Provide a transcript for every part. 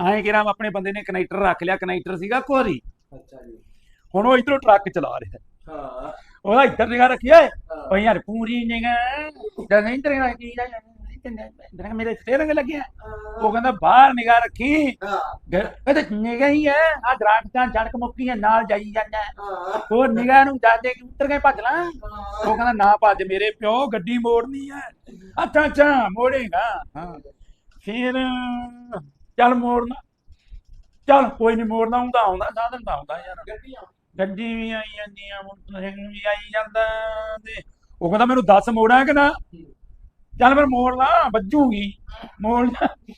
ਐਂ ਕਿਹਾ ਆਪਣੇ ਬੰਦੇ ਨੇ ਕਨੈਕਟਰ ਰੱਖ ਲਿਆ ਕਨੈਕਟਰ ਸੀਗਾ ਕੋਰੀ ਅੱਛਾ ਜੀ। ਹੁਣ ਉਹ ਇਧਰੋਂ ਟਰੱਕ ਚਲਾ ਰਿਹਾ। ਹਾਂ। ਉਹਦਾ ਇੱਧਰ ਨਿਗਾਹ ਰੱਖੀ ਓਏ ਯਾਰ ਪੂਰੀ ਨਿਗਾਹ ਜਦ ਨਹੀਂ ਤੇਰੇ ਨਾਲ ਕੀ ਦਾ ਮੇਰੇ ਸਟੇਰਿੰਗ ਲੱਗਿਆ। ਉਹ ਕਹਿੰਦਾ ਬਾਹਰ ਨਿਗਾਹ ਰੱਖੀ। ਹਾਂ। ਕਹਿੰਦਾ ਨਿਗਾਹ ਹੀ ਹੈ ਆ ਦਰਾਟਾਂ ਝੜਕ ਮੁੱਕੀ ਹੈ ਨਾਲ ਜਾਈ ਜਾਂਦਾ ਉਹ ਨਿਗਾਹ ਨੂੰ ਜਾਦੇ ਕਿ ਉੱਤਰ ਕੇ ਭੱਜ ਲਾਂ। ਉਹ ਕਹਿੰਦਾ ਨਾ ਭੱਜ ਮੇਰੇ ਪਿਓ ਗੱਡੀ ਮੋੜਨੀ ਹੈ। ਅੱਛਾ ਅੱਛਾ ਮੋੜੇਗਾ। ਹਾਂ। ਫਿਰ ਚੱਲ ਮੋੜਨਾ। ਚੱਲ ਕੋਈ ਨਹੀਂ ਮੋੜਨਾ ਹੁੰਦਾ ਆਉਂਦਾ, ਸਾਧਨ ਤਾਂ ਆਉਂਦਾ ਯਾਰ। ਗੱਡੀ ਵੀ ਆਈ ਜਾਂਦੀਆਂ ਮੋਟਰਸਾਈਕਲ ਵੀ ਆਈ ਜਾਂਦਾ ਤੇ ਉਹ ਕਹਿੰਦਾ ਮੈਨੂੰ ਦੱਸ ਮੋੜਾਂ ਕਿ ਨਾ? ਚੱਲ ਫਿਰ ਮੋੜ ਲਾ, ਵੱਜੂਗੀ। ਮੋੜ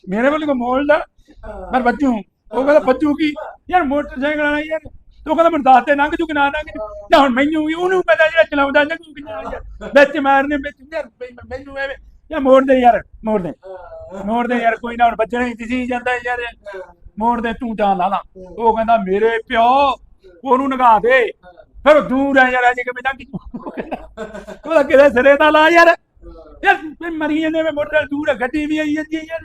ਮੇਰੇ ਵੱਲ ਕੋ ਮੋੜ ਲਾ, ਮੈਂ ਵੱਜੂ। ਉਹ ਕਹਿੰਦਾ ਵੱਜੂਗੀ ਯਾਰ ਮੋਟਰਸਾਈਕਲ ਵਾਲਾ ਯਾਰ। ਤੂੰ ਕਹਿੰਦਾ ਮੈਨੂੰ ਦੱਸ ਦੇ, ਲੰਘ ਜੂ ਕਿ ਨਾ ਲੰਘ ਜੂ? ਜਾਂ ਹੁਣ ਮੈਨੂੰ ਵੀ ਉਹਨੂੰ ਪਤਾ ਜਿਹੜਾ ਚਲਾਉਂਦਾ, ਲੰਘੂ ਕਿ ਨਾ। ਵਿੱਚ ਮਾਰਨੇ ਵਿੱਚ, ਯਾਰ ਮੈਨੂੰ ਐਵੇਂ ਯਾਰ ਮੋੜ ਦੇ ਯਾਰ ਮੋੜ ਦੇ ਮੋੜ ਦੇ ਯਾਰ ਕੋਈ ਨਾ ਹੁਣ ਵੱਜਣਾ ਹੀ ਦਿਸੀ ਜਾਂਦਾ ਯਾਰ। ਮੋੜ ਦੇ ਤੂੰ ਤਾਂ ਲਾ ਲਾ। ਉਹ ਕਹਿੰਦਾ ਮੇਰੇ ਪਿਓ ਉਹਨੂੰ ਨਗਾ ਦੇ। ਫਿਰ ਦੂਰ ਆ ਯਾਰ ਅਜੇ ਕਿ ਮੈਂ ਲੰਘ ਉਹਦਾ ਕਿਹਦੇ ਸਿਰੇ ਦਾ ਲਾ ਯਾਰ। ਯਾਰ ਮੈਂ ਮਰੀ ਜਾਂਦੇ ਮੈਂ ਮੋਟਰ ਦੂਰ ਗੱਡੀ ਵੀ ਆਈ ਜਾਂਦੀ ਯਾਰ।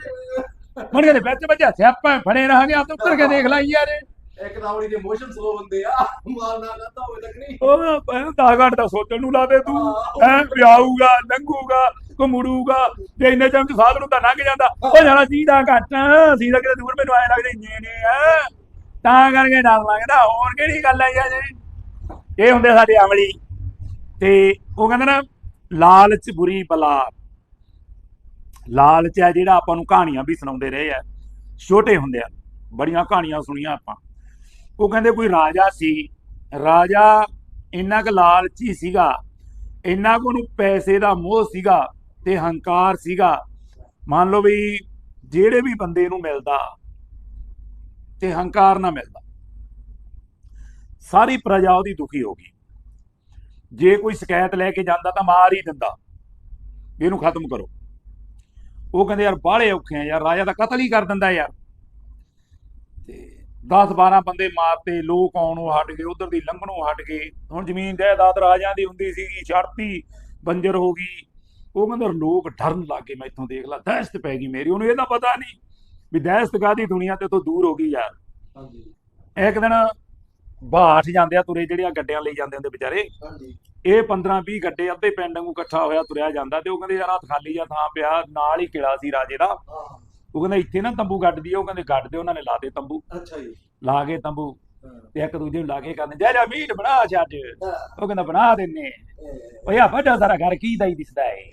ਮਣ ਕੇ ਵਿੱਚ ਵੱਜਿਆ ਸਿਆਪਾ ਫੜੇ ਰਹਾਂਗੇ ਆਪ ਉੱਤਰ ਕੇ ਦੇਖ ਲੈ ਯਾਰ। ਇੱਕ ਤਾਂ ਉਹਦੀ ਇਮੋਸ਼ਨ ਸਲੋ ਹੁੰਦੇ ਆ। ਮਾਲ ਨਾ ਕਰਦਾ ਹੋਵੇ ਤੱਕ ਨਹੀਂ। ਉਹ ਦਾ ਘਾਟ ਦਾ ਸੋਚਣ ਨੂੰ ਲਾ ਦੇ ਤੂੰ ਐ ਵਿਆਹੂਗਾ ਲੰਘੂਗਾ। ਕੋ ਮੁੜੂਗਾ। ਤੇ ਇੰਨੇ ਟਾਈਮ ਸਾਧ ਨੂੰ ਤਾਂ ਲੰਘ ਜਾਂਦਾ। ਉਹ ਜਾਣਾ ਸੀਦਾ ਘੱਟ ਸੀਦਾ ਕਿਤੇ ਦੂਰ ਮੈਨੂੰ ਐ ਲੱਗਦਾ ਇੰਨੇ ਆ। ਤਾਂ ਕਰਕੇ ਡਰ ਲੱਗਦਾ। ਹੋਰ ਕਿਹੜੀ ਗੱਲ ਆ ਯਾਰ ਇਹ ਹੁੰਦੇ ਸਾਡੇ ਅਮਲੀ। ਤੇ ਉਹ ਕਹਿੰਦੇ ਨਾ, ਲਾਲਚ ਬੁਰੀ ਬਲਾ। ਲਾਲਚ ਹੈ ਜਿਹੜਾ ਆਪਾਂ ਨੂੰ ਕਹਾਣੀਆਂ ਵੀ ਸੁਣਾਉਂਦੇ ਰਹੇ ਆ। ਛੋਟੇ ਹੁੰਦੇ ਆ। ਬੜੀਆਂ ਕਹਾਣੀਆਂ ਸੁਣੀਆਂ ਆਪਾਂ। ਉਹ ਕਹਿੰਦੇ ਕੋਈ ਰਾਜਾ ਸੀ। ਰਾਜਾ ਇੰਨਾ ਕੁ ਲਾਲਚੀ ਸੀਗਾ। ਇੰਨਾ ਕੁ ਨੂੰ ਪੈਸੇ ਦਾ ਮੋਹ ਸੀਗਾ। ਤੇ ਹੰਕਾਰ ਸੀਗਾ। ਮੰਨ ਲਓ ਵੀ ਜਿਹੜੇ ਵੀ ਬੰਦੇ ਨੂੰ ਮਿਲਦਾ ਤੇ ਹੰਕਾਰ ਨਾ ਮਿਲਦਾ। ਸਾਰੀ ਪ੍ਰਜਾ ਉਹਦੀ ਦੁਖੀ ਹੋ ਗਈ। ਜੇ ਕੋਈ ਸ਼ਿਕਾਇਤ ਲੈ ਕੇ ਜਾਂਦਾ ਤਾਂ ਮਾਰ ਹੀ ਦਿੰਦਾ। ਇਹਨੂੰ ਖਤਮ ਕਰੋ। ਉਹ ਕਹਿੰਦੇ, ਯਾਰ ਬਾਹਲੇ ਔਖੇ ਆ ਯਾਰ, ਰਾਜਾ ਦਾ ਕਤਲ ਹੀ ਕਰ ਦਿੰਦਾ ਯਾਰ। ਤੇ 10 12 ਬੰਦੇ ਮਾਰਤੇ, ਲੋਕ ਆਉਣੋਂ ਹਟ ਗਏ, ਉਧਰ ਦੀ ਲੰਘਣੋਂ ਹਟ ਗਏ। ਹੁਣ ਜ਼ਮੀਨ ਜਾਇਦਾਦ ਰਾਜਿਆਂ ਦੀ ਹੁੰਦੀ ਸੀਗੀ ਛੜਤੀ ਬੰਜਰ ਹੋ ਗਈ। ਉਹ ਕਹਿੰਦਾ ਲੋਕ ਡਰਨ ਲੱਗੇ ਮੈਥੋਂ ਦੇਖ ਲਾ ਦਹਿਸ਼ਤ ਪੈ ਗਈ ਮੇਰੀ ਉਹਨੂੰ ਇਹਦਾ ਪਤਾ ਨਹੀਂ ਵੀ ਦਹਿਸ਼ਤ ਕਾਦੀ ਦੁਨੀਆ ਤੇ ਤੋਂ ਦੂਰ ਹੋ ਗਈ ਯਾਰ। ਹਾਂਜੀ। ਇੱਕ ਦਿਨ ਬਾਠ ਜਾਂਦੇ ਆ ਤੁਰੇ ਜਿਹੜੇ ਆ ਗੱਡਿਆਂ ਲਈ ਜਾਂਦੇ ਹੁੰਦੇ ਵਿਚਾਰੇ। ਹਾਂਜੀ। ਇਹ 15 20 ਗੱਡੇ ਅੱਧੇ ਪਿੰਡ ਨੂੰ ਇਕੱਠਾ ਹੋਇਆ ਤੁਰਿਆ ਜਾਂਦਾ ਤੇ ਉਹ ਕਹਿੰਦੇ ਯਾਰ ਹੱਥ ਖਾਲੀ ਆ ਥਾਂ ਪਿਆ ਨਾਲ ਹੀ ਕਿਲਾ ਸੀ ਰਾਜੇ ਦਾ। ਉਹ ਕਹਿੰਦਾ ਇੱਥੇ ਨਾ ਤੰਬੂ ਗੱਡ ਦੀ ਉਹ ਕਹਿੰਦੇ ਗੱਡ ਦੇ ਉਹਨਾਂ ਨੇ ਲਾਤੇ ਤੰਬੂ। ਅੱਛਾ ਜੀ। ਲਾ ਕੇ ਤੰਬੂ ਤੇ ਇੱਕ ਦੂਜੇ ਨੂੰ ਲਾ ਕੇ ਕਹਿੰਦੇ ਜਾ ਜਾ ਮੀਟ ਬਣਾ ਹਾਂ। ਉਹ ਕਹਿੰਦਾ ਬਣਾ ਦਿੰਨੇ। ਓਏ ਆ ਵੱਡਾ ਸਾਰਾ ਘਰ ਕੀ ਦਾ ਹੀ ਦਿਸਦਾ ਏ।